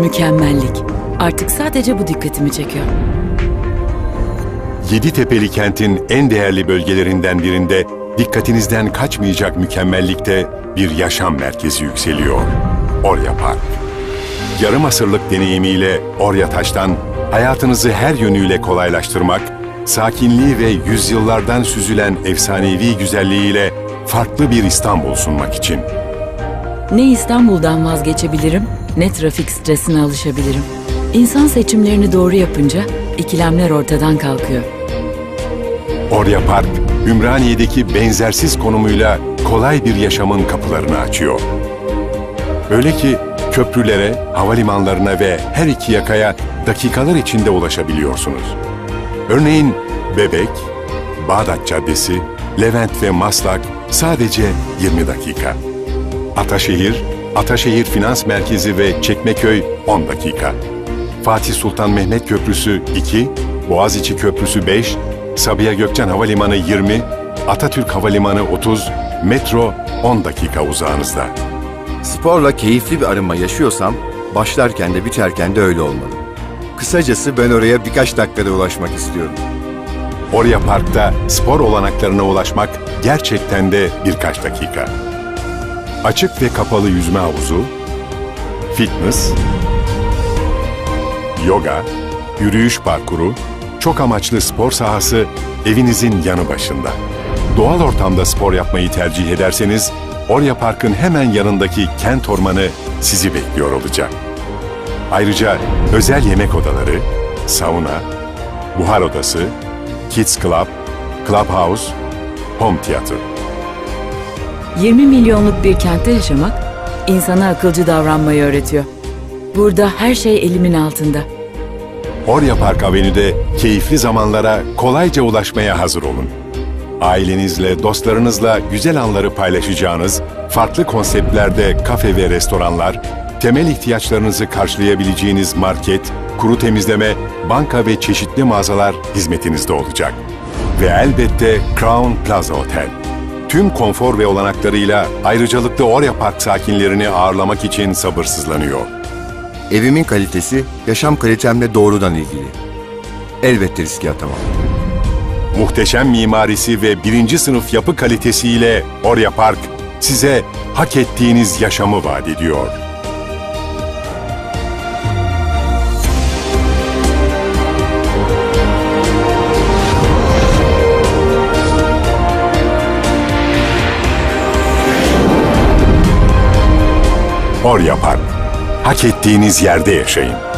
Mükemmellik. Artık sadece bu dikkatimi çekiyor. Yeditepe'li kentin en değerli bölgelerinden birinde dikkatinizden kaçmayacak mükemmellikte bir yaşam merkezi yükseliyor. Orya Park. Yarım asırlık deneyimiyle Orya Taş'tan hayatınızı her yönüyle kolaylaştırmak, sakinliği ve yüzyıllardan süzülen efsanevi güzelliğiyle farklı bir İstanbul sunmak için. Ne İstanbul'dan vazgeçebilirim, ne trafik stresine alışabilirim. İnsan seçimlerini doğru yapınca ikilemler ortadan kalkıyor. Orya Park, Ümraniye'deki benzersiz konumuyla kolay bir yaşamın kapılarını açıyor. Öyle ki köprülere, havalimanlarına ve her iki yakaya dakikalar içinde ulaşabiliyorsunuz. Örneğin Bebek, Bağdat Caddesi, Levent ve Maslak sadece 20 dakika. Ataşehir, Ataşehir Finans Merkezi ve Çekmeköy 10 dakika. Fatih Sultan Mehmet Köprüsü 2, Boğaziçi Köprüsü 5, Sabiha Gökçen Havalimanı 20, Atatürk Havalimanı 30, metro 10 dakika uzağınızda. Sporla keyifli bir arınma yaşıyorsam, başlarken de biterken de öyle olmalı. Kısacası ben oraya birkaç dakikada ulaşmak istiyorum. Orya Park'ta spor olanaklarına ulaşmak gerçekten de birkaç dakika. Açık ve kapalı yüzme havuzu, fitness, yoga, yürüyüş parkuru, çok amaçlı spor sahası evinizin yanı başında. Doğal ortamda spor yapmayı tercih ederseniz Orya Park'ın hemen yanındaki kent ormanı sizi bekliyor olacak. Ayrıca özel yemek odaları, sauna, buhar odası, Kids Club, Clubhouse, Home Theater. 20 milyonluk bir kentte yaşamak insana akılcı davranmayı öğretiyor. Burada her şey elimin altında. Orya Park Avenü'de keyifli zamanlara kolayca ulaşmaya hazır olun. Ailenizle, dostlarınızla güzel anları paylaşacağınız farklı konseptlerde kafe ve restoranlar, temel ihtiyaçlarınızı karşılayabileceğiniz market, kuru temizleme, banka ve çeşitli mağazalar hizmetinizde olacak. Ve elbette Crown Plaza Otel. Tüm konfor ve olanaklarıyla ayrıcalıklı Orya Park sakinlerini ağırlamak için sabırsızlanıyor. Evimin kalitesi, yaşam kalitemle doğrudan ilgili. Elbette riske atamam. Muhteşem mimarisi ve birinci sınıf yapı kalitesiyle Orya Park size hak ettiğiniz yaşamı vaat ediyor. Orya Park. Hak ettiğiniz yerde yaşayın.